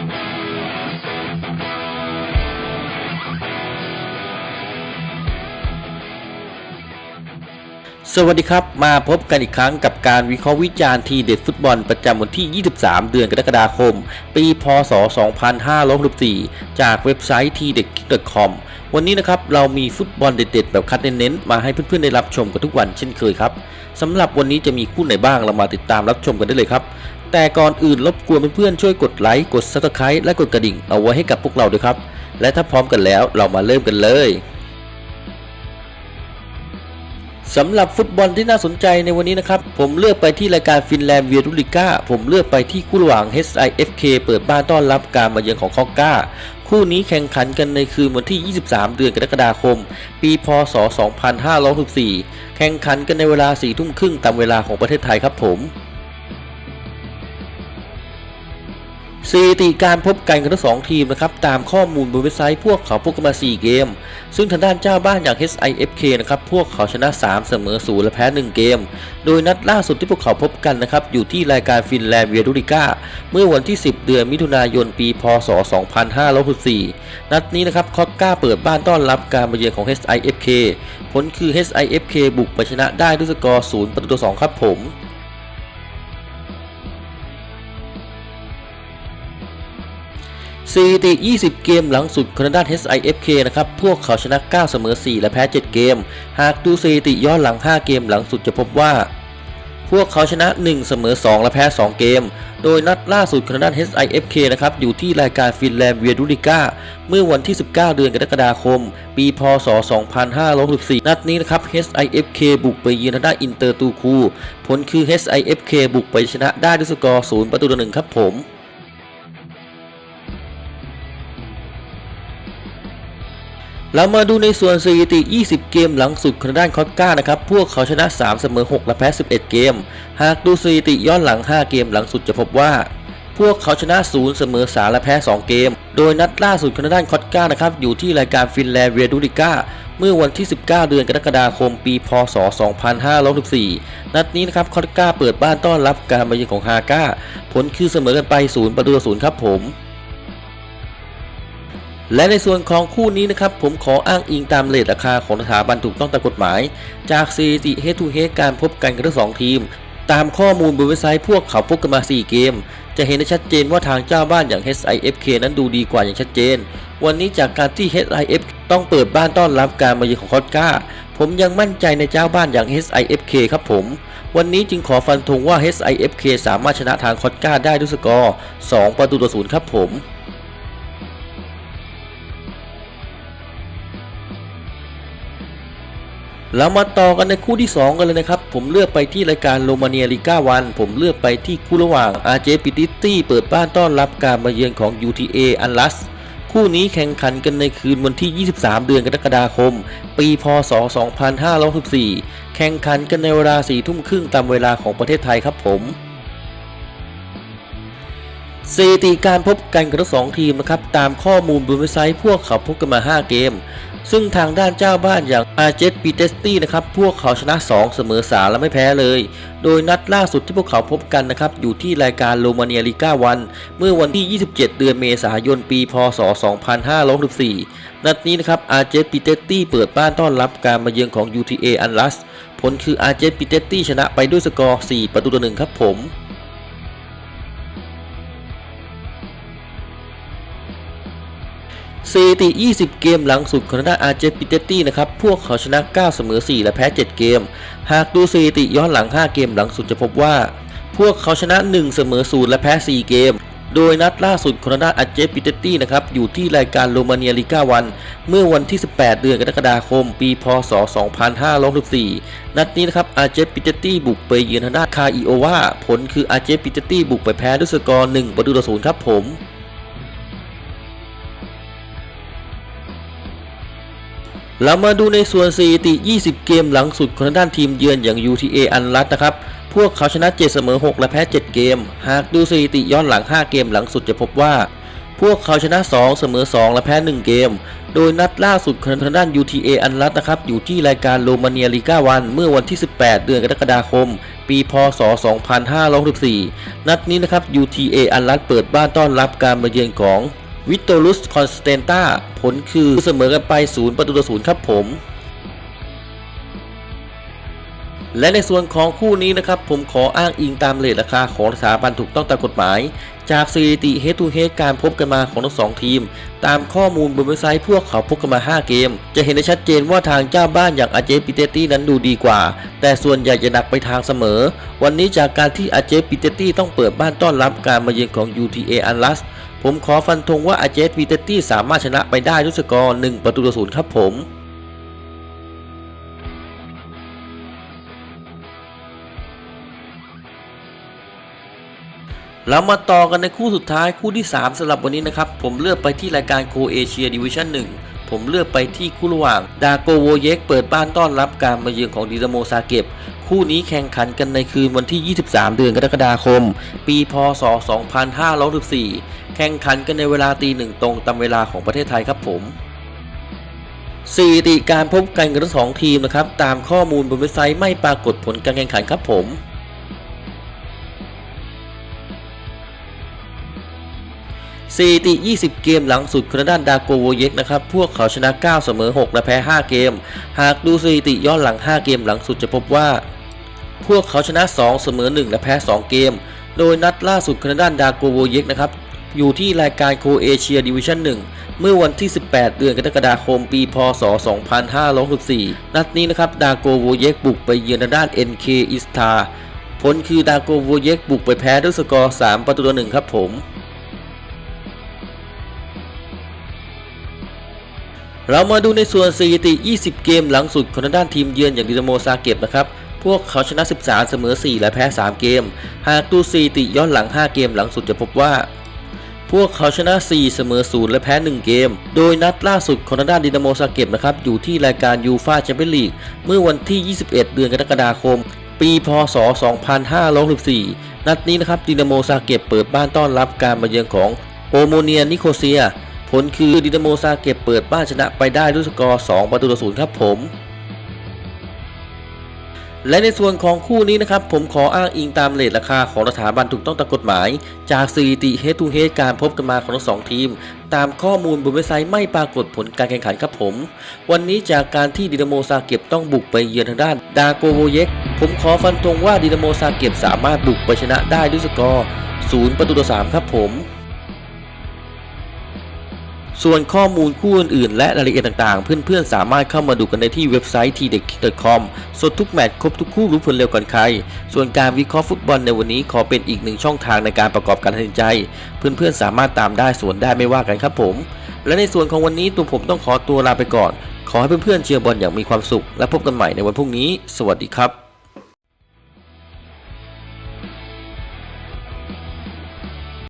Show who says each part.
Speaker 1: สวัสดีครับ มาพบกันอีกครั้งกับการวิเคราะห์วิจารณ์ทีเด็ดฟุตบอลประจำวันที่ 23 เดือนกรกฎาคม ปี พศ 2564 จากเว็บไซต์ t d e c c o m วันนี้นะครับ เรามีฟุตบอลเด็ดๆ แบบคัดเน้นๆ มาให้เพื่อนๆ ได้รับชมกันทุกวันเช่นเคยครับสำหรับวันนี้จะมีคู่ไหนบ้างเรามาติดตามรับชมกันได้เลยครับ แต่ก่อนอื่นรบกวนเพื่อนๆช่วยกดไลค์กด subscribe และกดกระดิ่งเอาไว้ให้กับพวกเราด้วยครับ และถ้าพร้อมกันแล้วเรามาเริ่มกันเลยสำหรับฟุตบอลที่น่าสนใจในวันนี้นะครับ ผมเลือกไปที่รายการฟินแลนด์เวียรุลิก้าผมเลือกไปที่คู่ระหว่าง HIFK เปิดบ้านต้อนรับการมาเยือนของคอกก้า คู่นี้แข่งขันกันในคืนวันที่ 23 เดือนกรกฎาคม ปีพศ 2564 แข่งขันกันในเวลา4ทุ่มครึ่งตามเวลาของประเทศไทยครับผม สถิติการพบกันของทั้งสองทีมนะครับตามข้อมูลบนเว็บไซต์พวกเขาพบกันมา 4 เกม ซึ่งทางด้านเจ้าบ้านอย่าง HIFK นะครับพวกเขาชนะ 3 เสมอ0และแพ้ 1 เกม โดยนัดล่าสุดที่พวกเขาพบกันนะครับอยู่ที่รายการฟินแลนด์เวียดูริก้าเมื่อวันที่ 10 เดือนมิถุนายนปี พศ 2564 นัดนี้นะครับคอกก้าเปิดบ้านต้อนรับการมาเยือนของ HIFK ผลคือ HIFK บุกไปชนะได้ด้วยสกอร์0ประตูต่อ2ครับผม สถิติ 20 เกมหลังสุดของทาด้าน HIFK นะครับ พวกเขาชนะ 9 เสมอ 4 และแพ้ 7 เกม หากดูสถิติย้อนหลัง 5 เกมหลังสุดจะพบว่า พวกเขาชนะ 1 เสมอ 2 และแพ้ 2 เกม โดยนัดล่าสุดของทาด้าน HIFK นะครับ อยู่ที่รายการฟินแลนด์เวียดูริก้า เมื่อวันที่ 19 เดือนกรกฎาคม ปี พศ 2564 นัดนี้นะครับ HIFK บุกไปเยือนทางด้านอินเตอร์ตูคู ผลคือ HIFK บุกไปชนะได้ด้วยสกอร์ 0 ประตูต่อ1ครับผม เรามาดูในส่วนสถิติ 20 เกมหลังสุดของด้านคอตก้านะครับ พวกเขาชนะ 3 เสมอ 6 และแพ้ 11 เกม หากดูสถิติย้อนหลัง 5 เกมหลังสุดจะพบว่า พวกเขาชนะ 0 เสมอ 3 และแพ้ 2 เกม โดยนัดล่าสุดของด้านคอตก้านะครับ อยู่ที่รายการฟินแลนด์เวียดูริก้า เมื่อวันที่ 19 เดือนกรกฎาคม ปี พศ 2564 นัดนี้นะครับคอตก้าเปิดบ้านต้อนรับการมาเยือนของฮาก้า ผลคือเสมอกันไป 0 ประตู0ครับผม และในส่วนของคู่นี้นะครับ ผมขออ้างอิงตามเลทราคาของสถาบันถูกต้องตามกฎหมาย จากสถิติ Head to Head การพบกันของทั้งสองทีม ตามข้อมูลบนเว็บไซต์พวกเขาพบกันมา 4 เกม จะเห็นได้ชัดเจนว่าทางเจ้าบ้านอย่าง HIFK นั้นดูดีกว่าอย่างชัดเจน วันนี้จากการที่ HIF ต้องเปิดบ้านต้อนรับการมาเยือนของคอสก้าผมยังมั่นใจในเจ้าบ้านอย่าง HIFK ครับผม วันนี้จึงขอฟันธงว่า HIFK สามารถชนะทางคอสก้าได้ด้วยสกอร์ 2 ประตูต่อ0ครับผม เรามาต่อกันในคู่ที่ 2 กันเลยนะครับ ผมเลือกไปที่รายการโรมาเนียลิก้าวัน ผมเลือกไปที่คู่ระหว่าง RJ p i t i t i เปิดบ้านต้อนรับการมาเยือนของ UTA อันลัสคู่นี้แข่งขันกันในคืนวันที่ 23 เดือนกรกฎาคม ปี พศ 2564 แข่งขันกันในเวลา4ทุ่มครึ่งตามเวลาของประเทศไทยครับผมสถิติการพบกันของทั้งสองทีมนะครับ ตามข้อมูลบนเว็บไซต์พวกเขาพบกันมา 5 เกม ซึ่งทางด้านเจ้าบ้านอย่างอาร์เจตปีเตสตี้นะครับพวกเขาชนะ 2 เสมอ 3 และไม่แพ้เลย โดยนัดล่าสุดที่พวกเขาพบกันนะครับอยู่ที่รายการโรมาเนียลิก้าวัน เมื่อวันที่ 27 เดือนเมษายนปีพศ 2564 นัดนี้นะครับอาร์เจตปีเตสตี้เปิดบ้านต้อนรับการมาเยือนของ UTA อันลัสผลคืออาร์เจตปีเตสตี้ชนะไปด้วยสกอร์ 4 ประตูต่อ1ครับผม สถิติ 20 เกมหลังสุดของทางด้านอาร์เจปิเตตี้นะครับ พวกเขาชนะ 9 เสมอ 4 และแพ้ 7 เกม หากดูสถิติย้อนหลัง 5 เกมหลังสุดจะพบว่า พวกเขาชนะ 1 เสมอ 0 และแพ้ 4 เกม โดยนัดล่าสุดของทางด้านอาร์เจปิเตตี้นะครับ อยู่ที่รายการโรมาเนียลิก้าวัน เมื่อวันที่ 18 เดือนกรกฎาคม ปีพศ 2564 นัดนี้นะครับอาร์เจปิเตตี้บุกไปเยือนทางด้านคาอิโอวาผลคืออาร์เจปิเตตี้บุกไปแพ้ด้วยสกอร์ 1 ประตูต่อ0ครับผม เรามาดูในส่วนสถิติ 20 เกมหลังสุดของทางด้านทีมเยือนอย่าง UTA อันรัตนะครับ พวกเขาชนะ 7 เสมอ 6 และแพ้ 7 เกม หากดูสถิติย้อนหลัง 5 เกมหลังสุดจะพบว่า พวกเขาชนะ 2 เสมอ 2 และแพ้ 1 เกม โดยนัดล่าสุดของทางด้าน UTA อันรัตนะครับ อยู่ที่รายการโรมาเนียลีกาวันเมื่อวันที่ 18 เดือนกรกฎาคม ปีพศ 2564 นัดนี้นะครับ UTA อันรัตเปิดบ้านต้อนรับการมาเยือนของ วิตโตรุสคอนสเตนตาผลคือเสมอกันไป 0 ประตูต่อ0ครับผม และในส่วนของคู่นี้นะครับ ผมขออ้างอิงตามเลทราคาของสถาบันถูกต้องตามกฎหมาย จากสถิติเฮดทูเฮการพบกันมาของทั้งสองทีม ตามข้อมูลบนเว็บไซต์พวกเขาพบกันมา 5 เกม จะเห็นได้ชัดเจนว่าทางเจ้าบ้านอย่างอาเจปิเตตี้นั้นดูดีกว่า แต่ส่วนใหญ่จะหนักไปทางเสมอ วันนี้จากการที่อาเจปิเตตี้ต้องเปิดบ้านต้อนรับการมาเยือนของ UTA อันลัส ผมขอฟันธงว่าอาเจปิเตตี้สามารถชนะไปได้ด้วยสกอร์1ประตูต่อ0ครับผมเรามาต่อกันในคู่สุดท้ายคู่ที่ 3สำหรับวันนี้นะครับ ผมเลือกไปที่รายการโคเอเชียดิวิชั่น1ผมเลือกไปที่คู่ระหว่าง ดาโกโวเยกเปิดบ้านต้อนรับการมาเยือนของดินาโมซาเกบ คู่นี้แข่งขันกันในคืนวันที่ 23 เดือนกรกฎาคม ปี พศ 2514แข่งขันกันในเวลาตีหนึ่งตรงตามเวลาของประเทศไทยครับผมสถิติการพบกันของทั้งสองทีมนะครับ ตามข้อมูลบนเว็บไซต์ไม่ปรากฏผลการแข่งขันครับผมสถิติ 20 เกมหลังสุดคนาดานดาโกโวเยกนะครับ พวกเขาชนะ 9 เสมอ 6 และแพ้ 5 เกม หากดูสถิติย้อนหลัง 5 เกมหลังสุดจะพบว่า พวกเขาชนะ 2 เสมอ 1 และแพ้ 2 เกม โดยนัดล่าสุดคนาดานดาโกโวเยกนะครับ อยู่ที่รายการโคเอเชียดิวิชั่น 1 เมื่อวันที่ 18 เดือนกรกฎาคมปี พศ 2564 นัดนี้นะครับ ดาโกโวเยกบุกไปเยือนทาด้าน NK อิสตาผลคือดาโกโวเยกบุกไปแพ้ด้วยสกอร์ 3 ประตูต่อ1ครับผมเรามาดูในส่วนสถิติ 20 เกมหลังสุดของทาด้านทีมเยือนอย่างดินาโมซาเก็บนะครับ พวกเขาชนะ 13 เสมอ 4 และแพ้ 3 เกม หากดูสถิติย้อนหลัง 5 เกมหลังสุดจะพบว่า พวกเขาชนะ 4 เสมอ 0 และแพ้ 1 เกม โดยนัดล่าสุดของทางด้านดินาโมซาเก็บนะครับ อยู่ที่รายการยูฟาแชมเปี้ยนลีกเมื่อวันที่ 21 เดือนกรกฎาคม ปีพศ 2564 นัดนี้นะครับดินาโมซาเก็บเปิดบ้านต้อนรับการมาเยือนของโอโมเนียนิโคเซีย ผลคือดินาโมซาเก็บเปิดบ้านชนะไปได้ด้วยสกอร์ 2 ประตูต่อ0ครับผม และในส่วนของคู่นี้นะครับ ผมขออ้างอิงตามเลทราคาของสถาบันถูกต้องตามกฎหมาย จากสถิติเฮดทูเฮดการพบกันมาของทั้งสองทีม ตามข้อมูลบนเว็บไซต์ไม่ปรากฏผลการแข่งขันครับผม วันนี้จากการที่ดินาโมซาเก็บต้องบุกไปเยือนทางด้านดาโกโวเยกผมขอฟันธงว่าดินาโมซาเก็บสามารถบุกไปชนะได้ด้วยสกอร์ 0 ประตูต่อ 3 ครับผม ส่วนข้อมูลคู่อื่นๆและรายละเอียดต่างๆ เพื่อนๆ สามารถเข้ามาดูกันได้ที่เว็บไซต์ t d e k c o m สดทุกแมตช์ครบทุกคู่รู้ผลเร็วก่อนใคร ส่วนการวิเคราะห์ฟุตบอลในวันนี้ขอเป็นอีกหนึ่งช่องทางในการประกอบการตัดสินใจ เพื่อนๆ สามารถตามได้ส่วนได้ไม่ว่ากันครับผม และในส่วนของวันนี้ตัวผมต้องขอตัวลาไปก่อน ขอให้เพื่อนๆเชียร์บอลอย่างมีความสุข และพบกันใหม่ในวันพรุ่งนี้ สวัสดีครับ